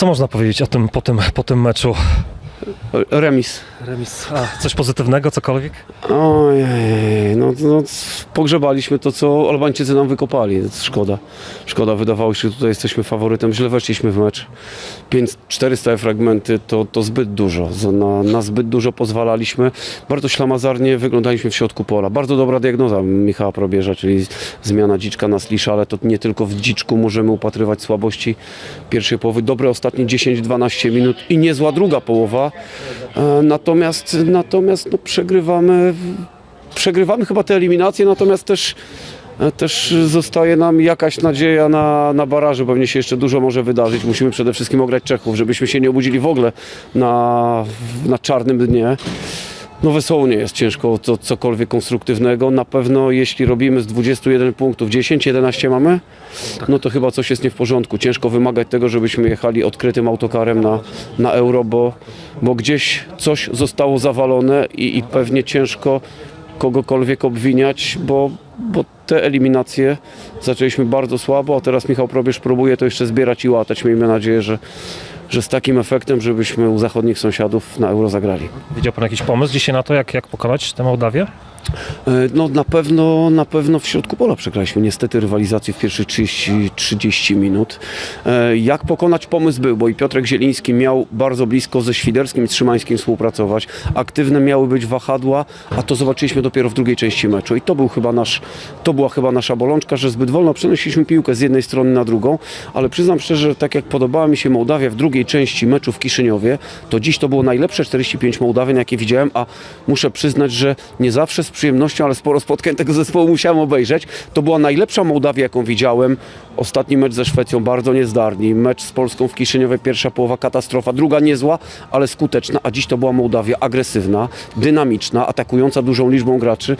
Co można powiedzieć o tym po tym, po tym meczu? Remis. Remis. A, coś pozytywnego, cokolwiek? Ojej, no, no pogrzebaliśmy to, co Albańczycy nam wykopali. Szkoda. Szkoda, wydawało się, że tutaj jesteśmy faworytem. Źle weszliśmy w mecz. 5, 400 fragmenty to, to zbyt dużo. Na, na zbyt dużo pozwalaliśmy. Bardzo ślamazarnie wyglądaliśmy w środku pola. Bardzo dobra diagnoza Michała Probierza, czyli zmiana dziczka na slisza, ale to nie tylko w dziczku możemy upatrywać słabości pierwszej połowy. Dobre ostatnie 10-12 minut i niezła druga połowa. E, Natomiast, natomiast no, przegrywamy, przegrywamy chyba te eliminacje, natomiast też, e, też zostaje nam jakaś nadzieja na, na baraży. Pewnie się jeszcze dużo może wydarzyć. Musimy przede wszystkim ograć Czechów, żebyśmy się nie obudzili w ogóle na, na czarnym dnie. No wesoło nie jest ciężko to cokolwiek konstruktywnego. Na pewno jeśli robimy z 21 punktów 10, 11 mamy, no to chyba coś jest nie w porządku. Ciężko wymagać tego, żebyśmy jechali odkrytym autokarem na, na euro, bo, bo gdzieś coś zostało zawalone i, i pewnie ciężko kogokolwiek obwiniać, bo, bo te eliminacje zaczęliśmy bardzo słabo, a teraz Michał Probierz próbuje to jeszcze zbierać i łatać. Miejmy nadzieję, że, że z takim efektem, żebyśmy u zachodnich sąsiadów na euro zagrali. Widział pan jakiś pomysł dzisiaj na to, jak, jak pokonać tę Mołdawię? E, No na pewno, na pewno w środku pola przegraliśmy niestety rywalizację w pierwszych 30, 30 minut. E, Jak pokonać pomysł był, bo i Piotrek Zieliński miał bardzo blisko ze Świderskim i Trzymańskim współpracować. Aktywne miały być wahadła, a to zobaczyliśmy dopiero w drugiej części meczu i to był chyba nasz, to była chyba nasza bolączka, że zbyt wolno przenosiliśmy piłkę z jednej strony na drugą, ale przyznam szczerze, że tak jak podobała mi się Mołdawia w drugiej części meczu w Kiszyniowie, to dziś to było najlepsze 45 Mołdawian, jakie widziałem, a muszę przyznać, że nie zawsze z przyjemnością, ale sporo spotkań tego zespołu musiałem obejrzeć. To była najlepsza Mołdawia, jaką widziałem. Ostatni mecz ze Szwecją bardzo niezdarni. Mecz z Polską w Kiszyniowie, pierwsza połowa katastrofa, druga niezła, ale skuteczna, a dziś to była Mołdawia agresywna, dynamiczna, atakująca dużą liczbą graczy.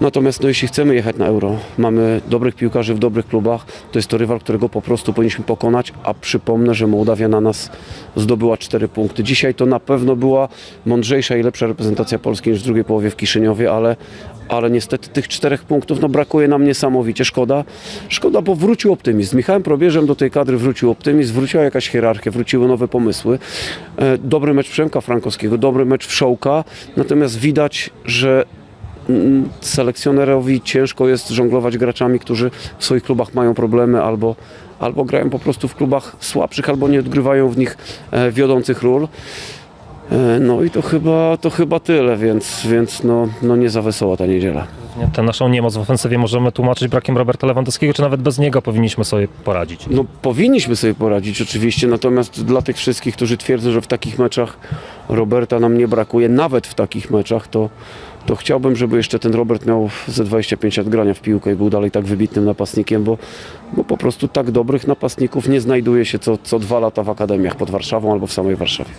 Natomiast no, jeśli chcemy jechać na Euro, mamy dobrych piłkarzy w dobrych klubach, to jest to rywal, którego po prostu powinniśmy pokonać, a przypomnę, że Mołdawia na nas zdobyła 4 punkty. Dzisiaj to na pewno była mądrzejsza i lepsza reprezentacja Polski niż w drugiej połowie w Kiszyniowie, ale, ale niestety tych czterech punktów no, brakuje nam niesamowicie. Szkoda, szkoda, bo wrócił optymizm. Z Michałem Probierzem do tej kadry wrócił optymizm, wróciła jakaś hierarchia, wróciły nowe pomysły. E, Dobry mecz Przemka Frankowskiego, dobry mecz Wszołka, natomiast widać, że selekcjonerowi ciężko jest żonglować graczami, którzy w swoich klubach mają problemy albo, albo grają po prostu w klubach słabszych, albo nie odgrywają w nich e, wiodących ról. E, No i to chyba, to chyba tyle, więc, więc no, no nie za wesoła ta niedziela. Nie, Tę naszą niemoc w ofensywie możemy tłumaczyć brakiem Roberta Lewandowskiego, czy nawet bez niego powinniśmy sobie poradzić? No powinniśmy sobie poradzić oczywiście, natomiast dla tych wszystkich, którzy twierdzą, że w takich meczach Roberta nam nie brakuje, nawet w takich meczach, to, to chciałbym, żeby jeszcze ten Robert miał ze 25 lat grania w piłkę i był dalej tak wybitnym napastnikiem, bo, bo po prostu tak dobrych napastników nie znajduje się co, co dwa lata w akademiach pod Warszawą albo w samej Warszawie.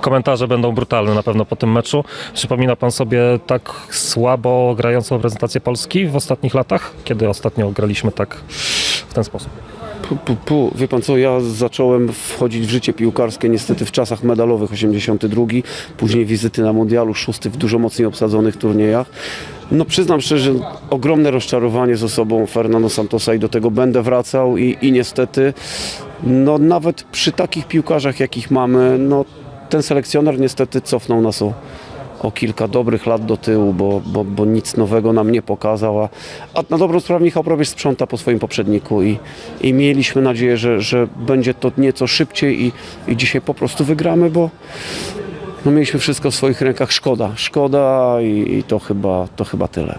Komentarze będą brutalne na pewno po tym meczu. Przypomina pan sobie tak słabo grającą reprezentację Polski w ostatnich latach? Kiedy ostatnio graliśmy tak w ten sposób? Pu, pu. Wie pan co, ja zacząłem wchodzić w życie piłkarskie niestety w czasach medalowych 82, później wizyty na mundialu, szósty w dużo mocniej obsadzonych turniejach. No przyznam szczerze, ogromne rozczarowanie z osobą Fernando Santosa i do tego będę wracał i, i niestety no nawet przy takich piłkarzach jakich mamy, no ten selekcjoner niestety cofnął nas o, o kilka dobrych lat do tyłu, bo, bo, bo nic nowego nam nie pokazał, a, a na dobrą sprawę Michał Probierz sprząta po swoim poprzedniku i, i mieliśmy nadzieję, że, że będzie to nieco szybciej i, i dzisiaj po prostu wygramy, bo no mieliśmy wszystko w swoich rękach, szkoda, szkoda i, i to, chyba, to chyba tyle.